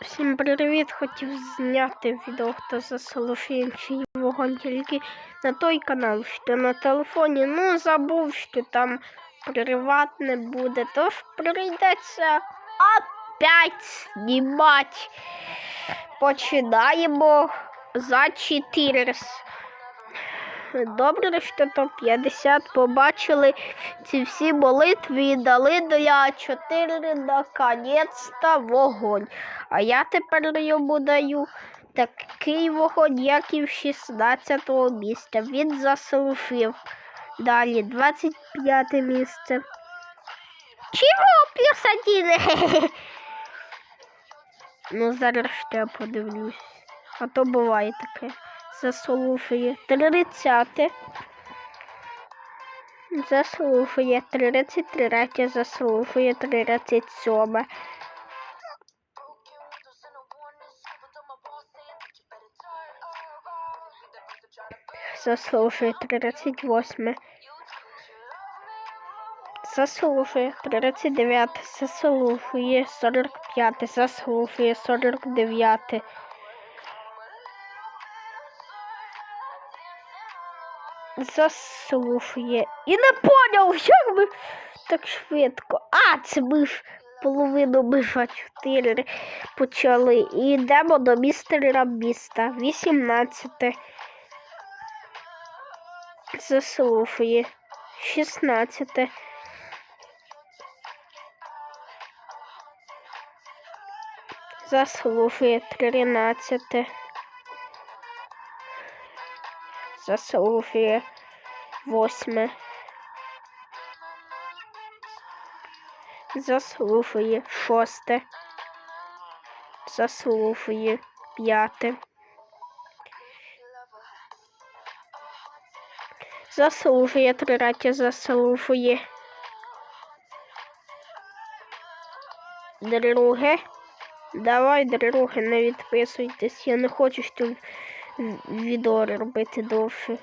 Всім привіт! Хотів зняти відео, хто заслушає чий вогонь тільки на той канал, що на телефоні. Ну, забув, що там приватне буде, тож прийдеться опять знімати. Починаємо за 4. Добре, що то 50 побачили ці всі молитви і дали для 4 наконець-то вогонь. А я тепер йому даю такий вогонь, як і в 16 місце. Він заслужив. Далі 25 місце. Чого плюс один? Ну, зараз ще подивлюсь. А то буває таке. Заслужує 30. Заслужує 33, заслужує 37. Заслужує 38. Заслужує 39, заслужує 45, заслужує 49. Заслухає. І не поняв, як ми так швидко. А, це ми ж половину миша 4 почали. І йдемо до містера міста. 18. Заслухає. 16. Заслухає 13. Заслухає восьме. Заслухає шосте. Заслухає п'яте. Заслухає третє, заслухає. Друге. Давай, друге, не відписуйтесь. Я не хочу, щоб відео робити довше.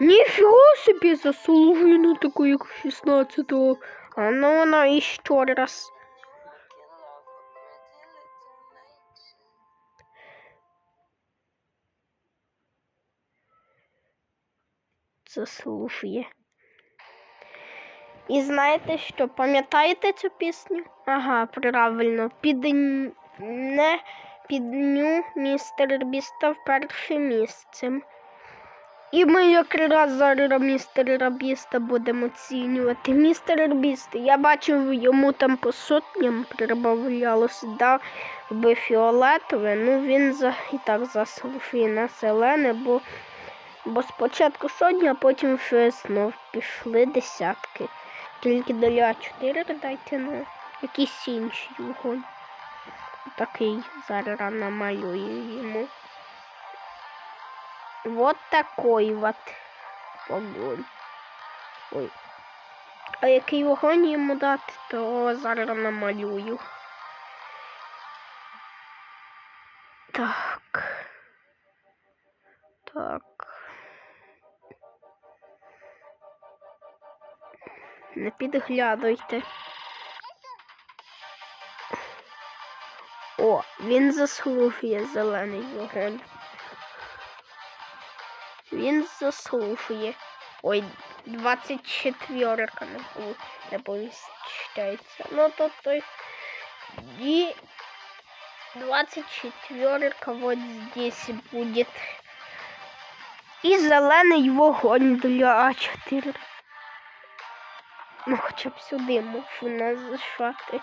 Ніфіга собі заслугує на таку, як 16-го. А ну вона іще раз. Заслужує. І знаєте що, пам'ятаєте цю пісню? Ага, правильно. Під... Не підню містер Біста в перше місце. І ми якраз зараз містера Біста будемо оцінювати. Містер Біст, я бачив, йому там по сотням прибавлялося, да, би фіолетове, ну він за, і так заслужив на зелене, бо, бо спочатку сотні, а потім знов пішли десятки. Тільки доля 4 дайте ну, якийсь інший вогонь. Такий зараз йому. Вот такой вот вогонь. Ой. А який вогонь йому дати, то зараз намалюю. Так. Так. Не підглядуйте. О, він заслужує зелений вогонь. Він заслужує. Ой, 24 не не поміщається. Ну то той і 24 вот здесь будет. І зелений вогонь для А4. Ну хоча б сюди можу назишати.